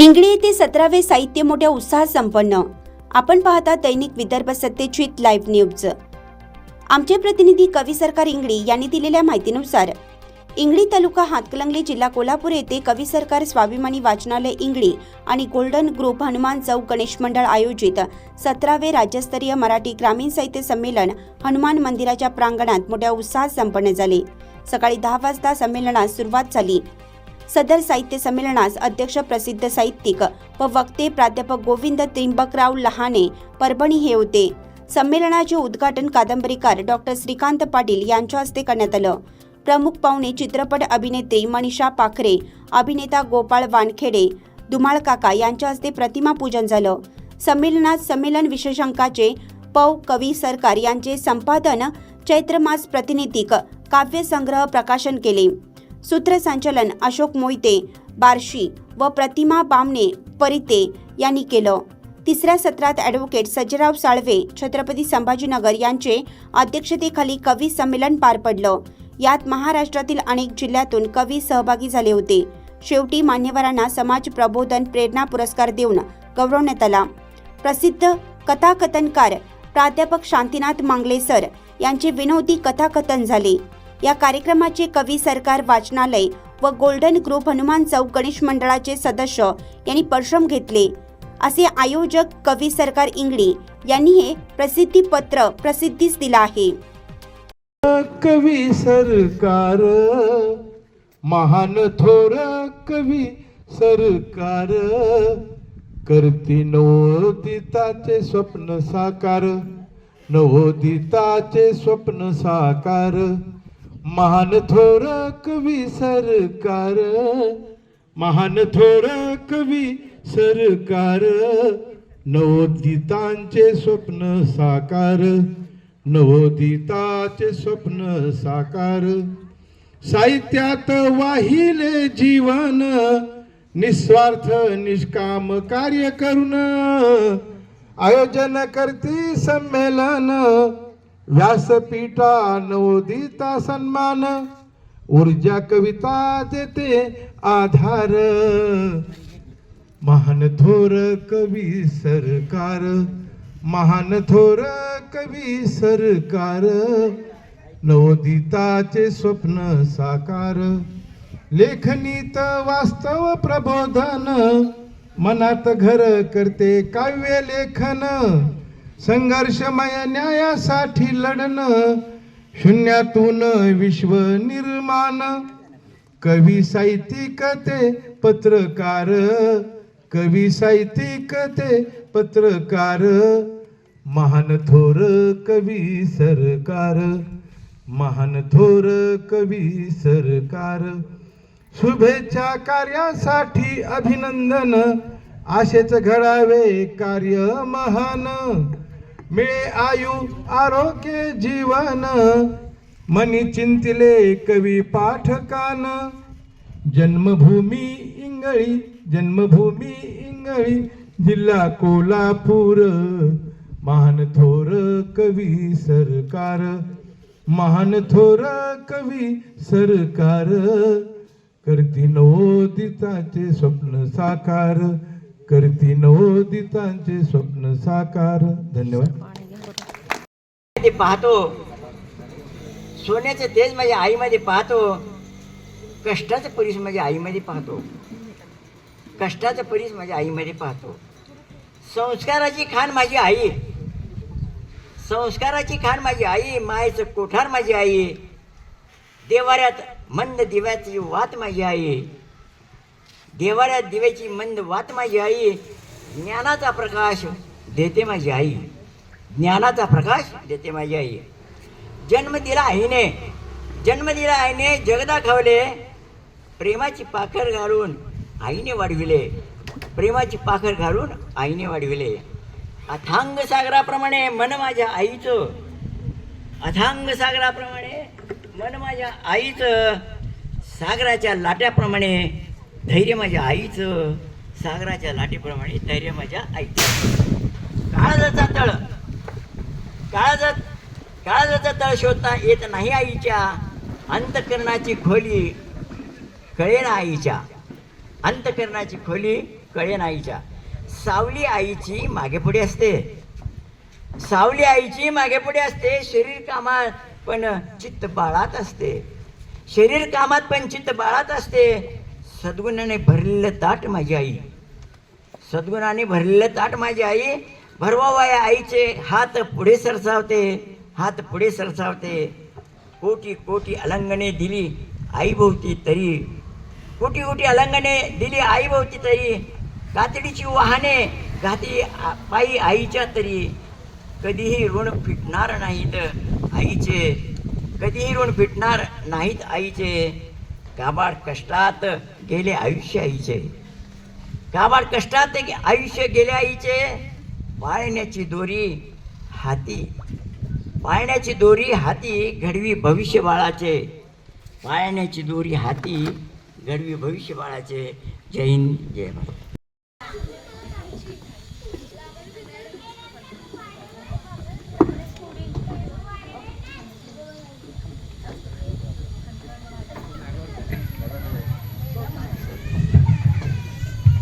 इंगळी येथे सतरावे साहित्य मोठ्या उत्साहात संपन्न. आपण पाहता दैनिक विदर्भ सत्तेचित लाईव्ह न्यूज आमचे प्रतिनिधी कवी सरकार इंगळी यांनी दिलेल्या माहितीनुसार इंगळी तालुका हातकलंगले जिल्हा कोल्हापूर येथे कवी सरकार स्वाभिमानी वाचनालय इंगळी आणि गोल्डन ग्रुप हनुमान चौक गणेश मंडळ आयोजित सतरावे राज्यस्तरीय मराठी ग्रामीण साहित्य संमेलन हनुमान मंदिराच्या प्रांगणात मोठ्या उत्साहात संपन्न झाले. सकाळी दहा वाजता संमेलनास सुरुवात झाली. सदर साहित्य संमेलनास अध्यक्ष प्रसिद्ध साहित्यिक व वक्ते प्राध्यापक गोविंद त्रिंबकराव लहाने परभणी हे होते. संमेलनाचे उद्घाटन कादंबरीकार डॉक्टर श्रीकांत पाटील यांच्या हस्ते करण्यात आलं. प्रमुख पाहुणे चित्रपट अभिनेत्री मनीषा पाखरे अभिनेता गोपाळ वानखेडे धुमाळ काका यांच्या हस्ते प्रतिमा पूजन झालं. संमेलनात संमेलन विशेषांकाचे पौ. कवी सरकार यांचे संपादन चैत्रमास प्रतिनिधिक काव्यसंग्रह प्रकाशन केले. सूत्रसंचालन अशोक मोहिते बार्शी व प्रतिमा बामणे परिते यांनी केलं. तिसऱ्या सत्रात ॲडव्होकेट सज्जराव साळवे छत्रपती संभाजीनगर यांचे अध्यक्षतेखाली कवी संमेलन पार पडलं. यात महाराष्ट्रातील अनेक जिल्ह्यातून कवी सहभागी झाले होते. शेवटी मान्यवरांना समाज प्रबोधन प्रेरणा पुरस्कार देऊन गौरवण्यात आला. प्रसिद्ध कथाकथनकार प्राध्यापक शांतीनाथ मांगले सर यांचे विनोदी कथाकथन झाले. या कार्यक्रमाचे कवी सरकार वाचनालय व गोल्डन ग्रुप हनुमान चौक गणेश मंडळाचे सदस्य यांनी परिश्रम घेतले. असे आयोजक कवी सरकार इंगळी यांनी हे प्रसिद्धी पत्र प्रसिद्धीस दिलं आहे. कवी सरकार महान थोर कवी सरकार करती नवोदिताचे स्वप्न साकार नवोदिताचे स्वप्न साकार. महान थोर कवी सरकार महान थोर कवी सरकार नवोदितांचे स्वप्न साकार. नवोदिताचे स्वप्न साकार. साहित्यात वाहिले जीवन. निस्वार्थ निष्काम कार्य करून आयोजन करती संमेलन. व्यासपीठा नवोदिता सन्मान ऊर्जा कविता देते आधार. महान थोर कवी सरकार महान थोर कवी सरकार नवोदिताचे स्वप्न साकार. लेखनीत वास्तव प्रबोधन मनात घर करते काव्य लेखन. संघर्षमय न्यायासाठी लढणं शून्यातून विश्व निर्माण. कवी साहित्यिक ते पत्रकार कवी साहित्यिक ते पत्रकार. महान थोर कवी सरकार महान थोर कवी सरकार. शुभेच्छा कार्यासाठी अभिनंदन आशेच घडावे कार्य महान. मिळे आयु आरोग्य जीवन मनी चिंतिले कवी पाठकान. जन्मभूमी इंगळी जन्मभूमी इंगळी जिल्हा कोल्हापूर. महान थोर कवी सरकार महान थोर कवी सरकार. करती नवोदिताचे स्वप्न साकार. करती नवोदितांचे स्वप्न साकार. धन्यवाद. ते पाहतो. सोन्याचं तेज माझ्या आईमध्ये पाहतो. कष्टाचं परीस माझ्या आईमध्ये पाहतो. कष्टाचं परीस माझ्या आईमध्ये पाहतो. संस्काराची खाण माझी आई. संस्काराची खाण माझी आई मायेचं कोठार माझी आई. देवाऱ्यात मंद दिव्याची वात माझी आई. देवाऱ्या दिव्याची मंद वात माझी आई. ज्ञानाचा प्रकाश देते माझी आई. ज्ञानाचा प्रकाश देते माझी आई. जन्म दिला आईने. जन्म दिला आईने जगदा खावले. प्रेमाची पाखर घालून आईने वाढविले. प्रेमाची पाखर घालून आईने वाढविले. अथांग सागराप्रमाणे मन माझ्या आईचं. अथांग सागराप्रमाणे मन माझ्या आईचं. सागराच्या लाट्याप्रमाणे धैर्य माझ्या आईचं सागराच्या लाटेप्रमाणे धैर्य माझ्या आईचं. काळजाचा तळ. काळजात काळजाचा तळ शोधता येत नाही आईच्या. अंतकरणाची खोली कळेना आईच्या. अंतकरणाची खोली कळेन आईच्या. सावली आईची मागेपुढे असते. सावली आईची मागेपुढे असते. शरीर कामात पण चित्त बाळात असते. शरीर कामात पण चित्त बाळात असते. सद्गुणाने भरलेलं ताट माझी आई. सद्गुणाने भरलेलं ताट माझी आई. भरवावाया आईचे हात पुढे सरसावते हात पुढे सरसावते. कोटी कोटी अलंगणे दिली आईभोवती तरी. कोटी कोटी अलंगणे दिली आईभोवती तरी. कातडीची वाहने घाती पायी आईच्या तरी. कधीही ऋण फिटणार नाहीत आईचे. कधीही ऋण फिटणार नाहीत आईचे. काबाड कष्टात गेले आयुष्य आईचे. काबाड कष्टात गे- आयुष्य गेले आईचे. पाळण्याची दोरी हाती. पाळण्याची दोरी हाती घडवी भविष्य बाळाचे पाळण्याची दोरी हाती घडवी भविष्य बाळाचे जय हिंद जय भारत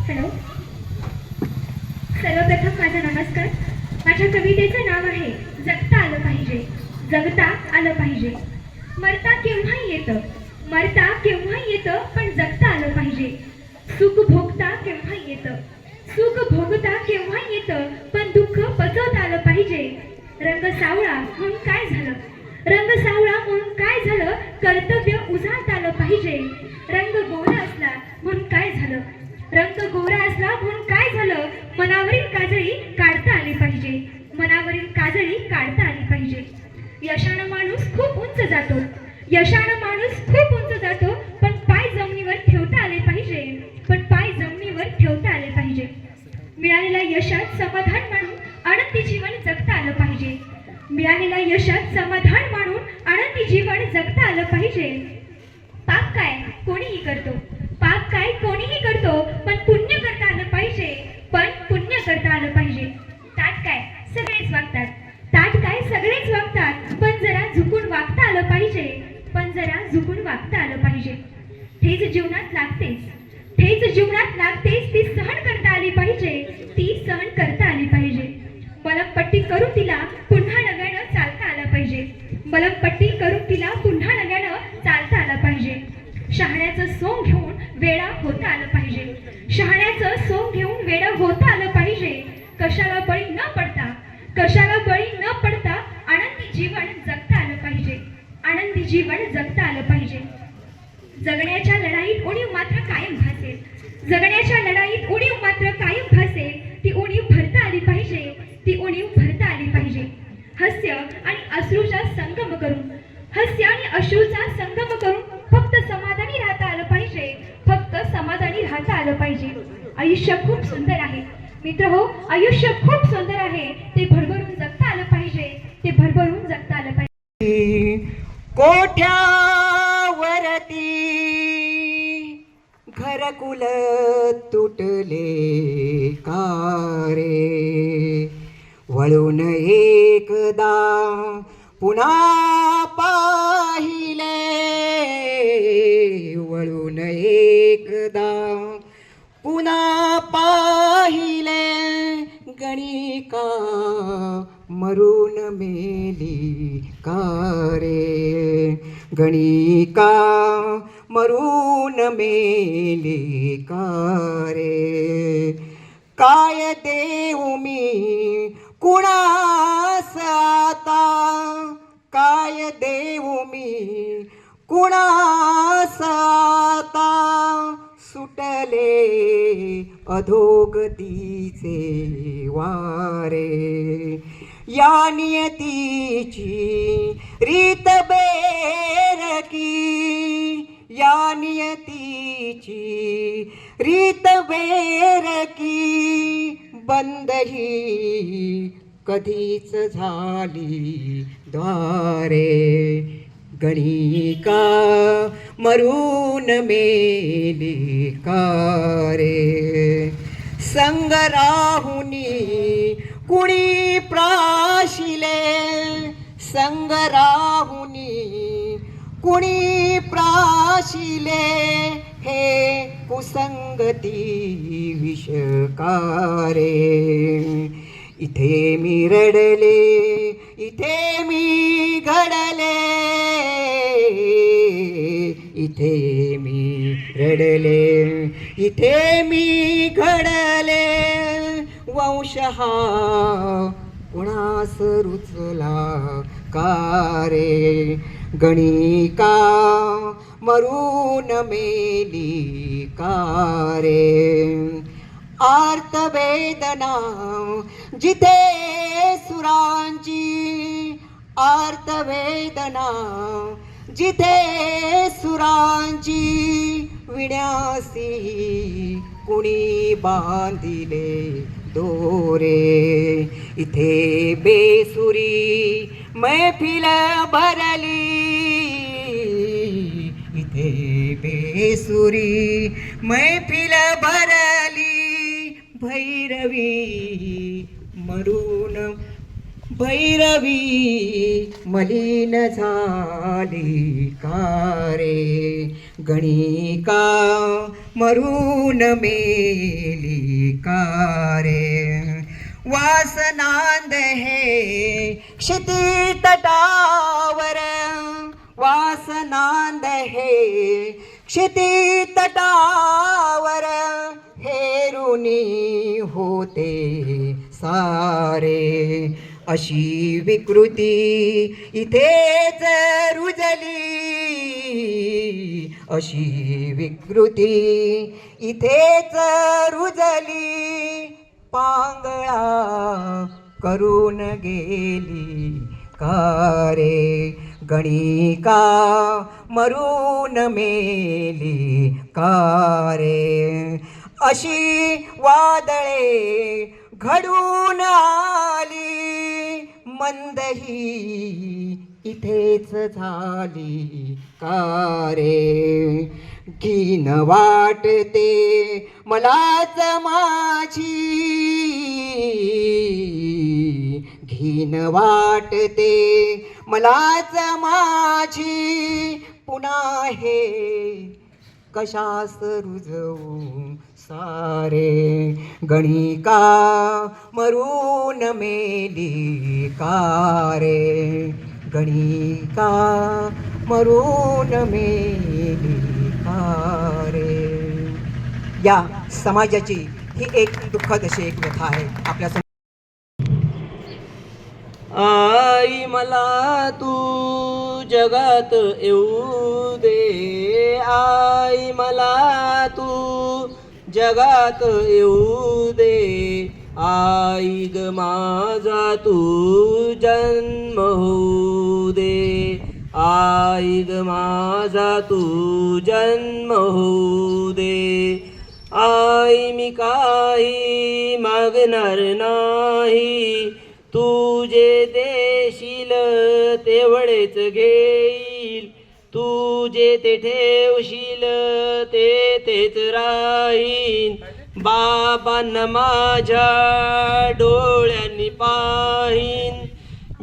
हॅलो सर्वप्रथम माझा नमस्कार माझ्या कवितेचं नाव आहे जगता आलं पाहिजे जगता आलं पाहिजे मरता केव्हाही येतं. मरता केव्हाही येतं पण जगता आलं पाहिजे. सुख भोगता केव्हा येतं. सुख भोगता केव्हा येतं पण दुःख पचवता आलं पाहिजे. रंग सावळा म्हणून काय झालं? रंग सावळा म्हणून काय झालं? कर्तव्य उजाळता आलं पाहिजे. रंग गोरा असला म्हणून काय झालं? रंग गोरा असला म्हणून काय झालं? मनावरील काजळी काढता आली पाहिजे. मनावरील काजळी काढता आली पाहिजे. यशानं माणूस खूप उंच जातो. यशानं माणूस खूप उंच जातो पण पाय जमिनीवर ठेवता आले पाहिजे. पण पाय जमिनीवर ठेवता आले पाहिजे. मिळालेल्या यशात समाधान मानून आनंदी जीवन जगता आलं पाहिजे. मिळालेल्या यशात समाधान मानून आनंदी जीवन जगता आलं पाहिजे. पाप काय? कोणीही करतो. पाप काय? कोणीही करतो पण पुण्य करता झुकून वागता आलं पाहिजे. ठेच जीवनात लागतेच. ठेच जीवनात लागतेच ती सहन करता आली पाहिजे. ती सहन करता आली पाहिजे. मलमपट्टी करून तिला पुन्हा नव्यानं चालता आलं पाहिजे. मलमपट्टी करून तिला पुन्हा नव्यानं चालता आलं पाहिजे. शहाण्याचं सोंग घेऊन आयुष्य खूप सुंदर आहे. मित्र हो आयुष्य खूप सुंदर आहे. ते भर मरून मेली कारे गणिका मरून मेली कारे काय देऊ मी कुणास आता? काय देऊ मी कुणास आता? सुटले अधोगतीचे वारे. या नियतीची रीत बेरकी या नियतीची रीत बेरकी बंदही कधीच झाली द्वारे. गणिका मरून मेली कारे संग राहुनी कुणी प्राशिले? संग राहुनी कुणी प्राशिले? हे कुसंगती विषकारे. इथे मी रडले इथे मी घडले. इथे मी रडले इथे मी घडले. वंश हा कुणास रुचला कारे गणिका मरून मेली कारे आर्तवेदना जिथे सुरांची आर्तवेदना जिथे सुरांची विण्यासी कुणी बांधिले दोरे. इथे बेसुरी मैफिल भरली. इथे बेसुरी मैफिल भरली. भैरवी मरून भैरवी मलिन झाली कारे गणिका मरून मेली कारे वासनांद हे क्षिती तटावर वासनांद हे क्षिती तटावर हेरुनी होते सारे. अशी विकृती इथेच रुजली. अशी विकृती इथेच रुजली. पांगळा करून गेली. कारे गणिका मरून मेली? कारे अशी वादळे घडून आली. मंदही इथेच झाली कारे घीन वाटते मलाच माझी. घीन वाटते मलाच माझी. पुन्हा हे कशास रुजवू सारे गणिका मरून मेली कारे गणिका मरून मेली कारे या समाजाची ही एक दुःखद अशी एक व्यथा आहे आपल्यासमोर. आई मला तू जगात येऊ दे. आई मला तू जगात येऊ दे. आई ग माझा तू जन्म होऊ दे. आई ग माझा तू जन्म होऊ दे. आई मी काही मागणार नाही. तू जे देशील तेवढेच घेईल. तू जे ते ठेवशील ते तेच राहीन. बाबांना माझ्या डोळ्यांनी पाहीन.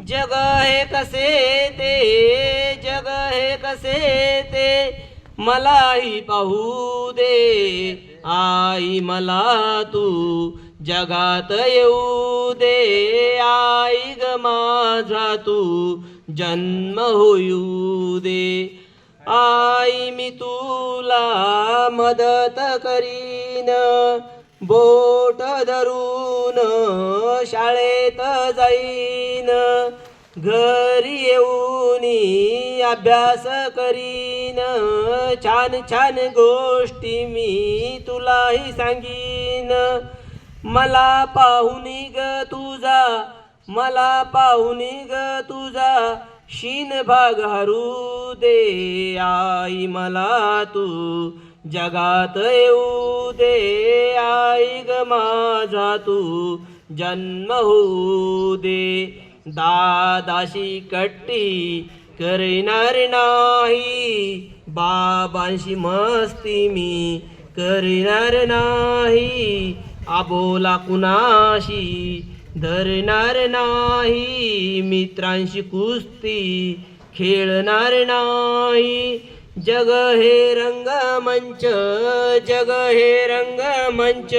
जग हे कसे ते? जग हे कसे ते? मलाही पाहू दे. आई मला तू जगात येऊ दे आई ग माझा तू जन्म होऊ दे. आई मी तुला मदत करीन. बोट धरून शाळेत जाईन. घरी येऊन अभ्यास करीन. छान छान गोष्टी मी तुलाही सांगीन. मला पाहुनी ग तुझा मला पाहुनी ग तुझा. शीन भाग हरू दे आई मला तू जगात येऊ दे. आई ग माझा तू जन्म होऊ दे. दादाशी कट्टी करणार नाही बाबांशी मस्ती मी करणार नाही. आबोला कुणाशी? धरणार नाही मित्रांशी कुस्ती. खेळणार नाही. जग हे रंगमंच जग हे रंगमंच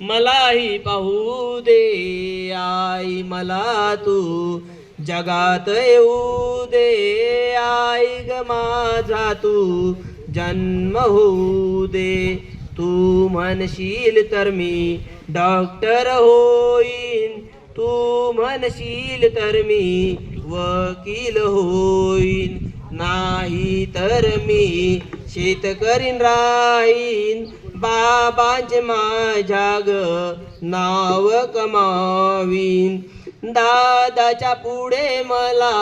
मलाही पाहू दे आई मला तू जगात येऊ दे. आई ग माझा तू जन्म होऊ दे. तू म्हणशील तर मी डॉक्टर होईन. तू म्हणशील तर मी वकील होईन. नाही तर मी शेतकरीन राहीन. बाबांचे माझ्या ग नाव कमावीन. दादाच्या पुढे मला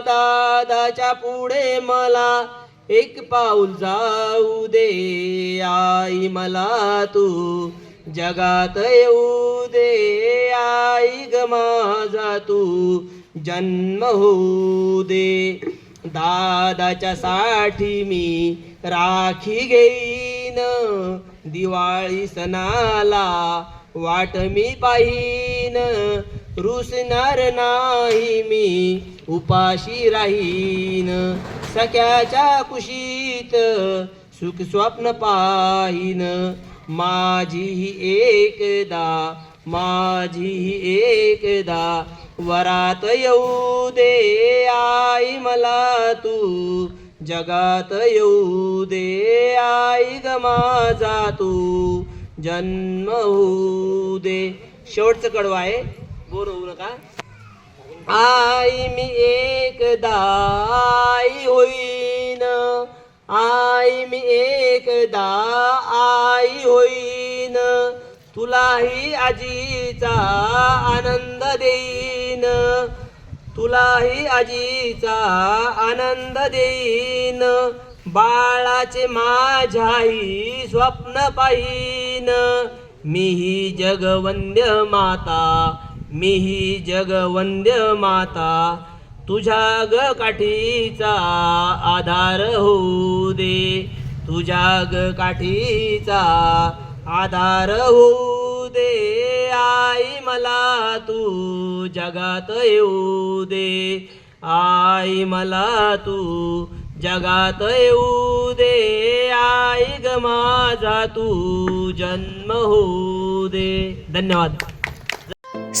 दादाच्या पुढे मला एक पाऊल जाऊ दे आई मला तू जगात येऊ दे आई ग माझा तू जन्म होऊ दे. दादाच्या साठी मी राखी घेईन दिवाळी सणाला वाट मी पाहीन. रुसणार नाही मी उपाशी राहीन. सख्याच्या कुशीत सुख स्वप्न पाहीन. माझी एकदा माझी एकदा वरात येऊ दे आई मला तू. जगात येऊ दे आई ग माझा तू. जन्म होऊ दे. शेवटचं कडवं आहे. बोर होऊ नका. आई मी एकदा आई होईन. आई मी एकदा आई होईन. तुलाही आजीचा आनंद देईन. तुलाही आजीचा आनंद देईन. बाळाचे माझ्याही स्वप्न पाहीन. मीही जगवंद्य माता मीही जगवंद्य माता तुझ्या ग काठीचा आधार होऊ दे. तुझ्या ग काठीचा आधार होऊ दे. आई मला तू जगात येऊ दे. आई मला तू जगात येऊ दे. आई ग माझा तू जन्म होऊ दे. धन्यवाद.